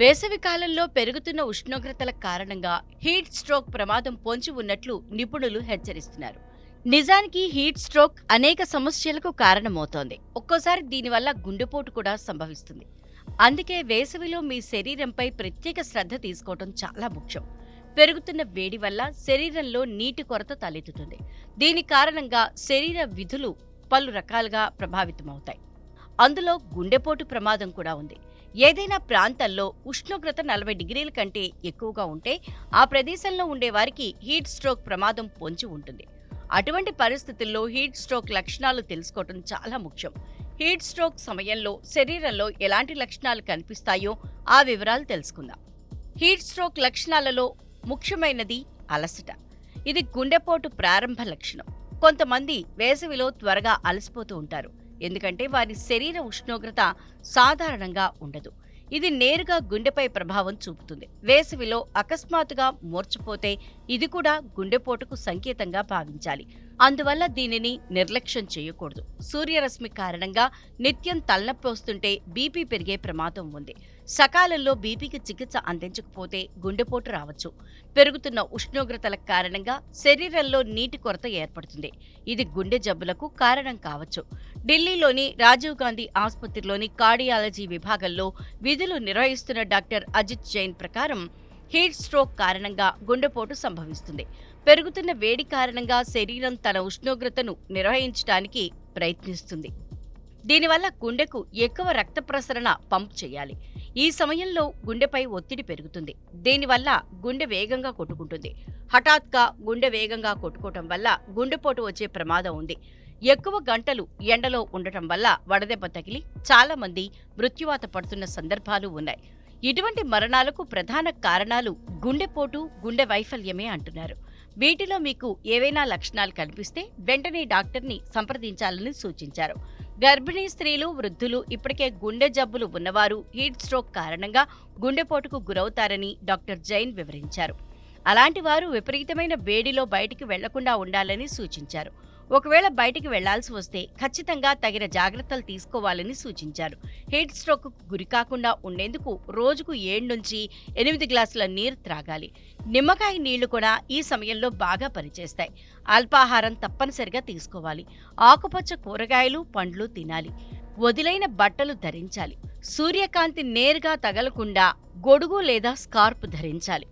వేసవి కాలంలో పెరుగుతున్న ఉష్ణోగ్రతల కారణంగా హీట్ స్ట్రోక్ ప్రమాదం పొంచి ఉన్నట్లు నిపుణులు హెచ్చరిస్తున్నారు. నిజానికి హీట్ స్ట్రోక్ అనేక సమస్యలకు కారణమవుతోంది. ఒక్కోసారి దీనివల్ల గుండెపోటు కూడా సంభవిస్తుంది. అందుకే వేసవిలో మీ శరీరంపై ప్రత్యేక శ్రద్ధ తీసుకోవడం చాలా ముఖ్యం. పెరుగుతున్న వేడి వల్ల శరీరంలో నీటి కొరత తలెత్తుతుంది. దీని కారణంగా శరీర విధులు పలు రకాలుగా ప్రభావితమవుతాయి. అందులో గుండెపోటు ప్రమాదం కూడా ఉంది. ఏదైనా ప్రాంతంలో ఉష్ణోగ్రత నలభై డిగ్రీల కంటే ఎక్కువగా ఉంటే ఆ ప్రదేశంలో ఉండే వారికి హీట్ స్ట్రోక్ ప్రమాదం పొంచి ఉంటుంది. అటువంటి పరిస్థితుల్లో హీట్ స్ట్రోక్ లక్షణాలు తెలుసుకోవటం చాలా ముఖ్యం. హీట్ స్ట్రోక్ సమయంలో శరీరంలో ఎలాంటి లక్షణాలు కనిపిస్తాయో ఆ వివరాలు తెలుసుకుందాం. హీట్ స్ట్రోక్ లక్షణాలలో ముఖ్యమైనది అలసట. ఇది గుండెపోటు ప్రారంభ లక్షణం. కొంతమంది వేసవిలో త్వరగా అలసిపోతూ ఉంటారు. ఎందుకంటే వారి శరీర ఉష్ణోగ్రత సాధారణంగా ఉండదు. ఇది నేరుగా గుండెపై ప్రభావం చూపుతుంది. వేసవిలో అకస్మాత్తుగా మూర్చపోతే ఇది కూడా గుండెపోటుకు సంకేతంగా భావించాలి. అందువల్ల దీనిని నిర్లక్ష్యం చేయకూడదు. సూర్యరశ్మి కారణంగా నిత్యం తలనొప్పి వస్తుంటే బీపీ పెరిగే ప్రమాదం ఉంది. సకాలంలో బీపీకి చికిత్స అందించకపోతే గుండెపోటు రావచ్చు. పెరుగుతున్న ఉష్ణోగ్రతల కారణంగా శరీరంలో నీటి కొరత ఏర్పడుతుంది. ఇది గుండె జబ్బులకు కారణం కావచ్చు. ఢిల్లీలోని రాజీవ్ గాంధీ ఆసుపత్రిలోని కార్డియాలజీ విభాగంలో విధులు నిర్వహిస్తున్న డాక్టర్ అజిత్ జైన్ ప్రకారం హీట్ స్ట్రోక్ కారణంగా గుండెపోటు సంభవిస్తుంది. పెరుగుతున్న వేడి కారణంగా శరీరం తన ఉష్ణోగ్రతను నిర్వహించడానికి ప్రయత్నిస్తుంది. దీనివల్ల గుండెకు ఎక్కువ రక్త ప్రసరణ పంప్ చేయాలి. ఈ సమయంలో గుండెపై ఒత్తిడి పెరుగుతుంది. దీనివల్ల గుండె వేగంగా కొట్టుకుంటుంది. హఠాత్గా గుండె వేగంగా కొట్టుకోవటం వల్ల గుండెపోటు వచ్చే ప్రమాదం ఉంది. ఎక్కువ గంటలు ఎండలో ఉండటం వల్ల వడదెబ్బ తగిలి చాలా మంది మృత్యువాత పడుతున్న సందర్భాలు ఉన్నాయి. ఇటువంటి మరణాలకు ప్రధాన కారణాలు గుండెపోటు గుండె వైఫల్యమే అంటున్నారు. వీటిలో మీకు ఏవైనా లక్షణాలు కనిపిస్తే వెంటనే డాక్టర్ని సంప్రదించాలని సూచించారు. గర్భిణీ స్త్రీలు వృద్ధులు ఇప్పటికే గుండె జబ్బులు ఉన్నవారు హీట్ స్ట్రోక్ కారణంగా గుండెపోటుకు గురవుతారని డాక్టర్ జైన్ వివరించారు. అలాంటి వారు విపరీతమైన వేడిలో బయటికి వెళ్ళకుండా ఉండాలని సూచించారు. ఒకవేళ బయటికి వెళ్ళాల్సి వస్తే ఖచ్చితంగా తగిన జాగ్రత్తలు తీసుకోవాలని సూచించారు. హీట్ స్ట్రోక్ గురికాకుండా ఉండేందుకు రోజుకు ఏడు నుంచి ఎనిమిది గ్లాసుల నీరు త్రాగాలి. నిమ్మకాయ నీళ్ళు కూడా ఈ సమయంలో బాగా పనిచేస్తాయి. అల్పాహారం తప్పనిసరిగా తీసుకోవాలి. ఆకుపచ్చ కూరగాయలు పండ్లు తినాలి. వదిలైన బట్టలు ధరించాలి. సూర్యకాంతి నేరుగా తగలకుండా గొడుగు లేదా స్కార్ప్ ధరించాలి.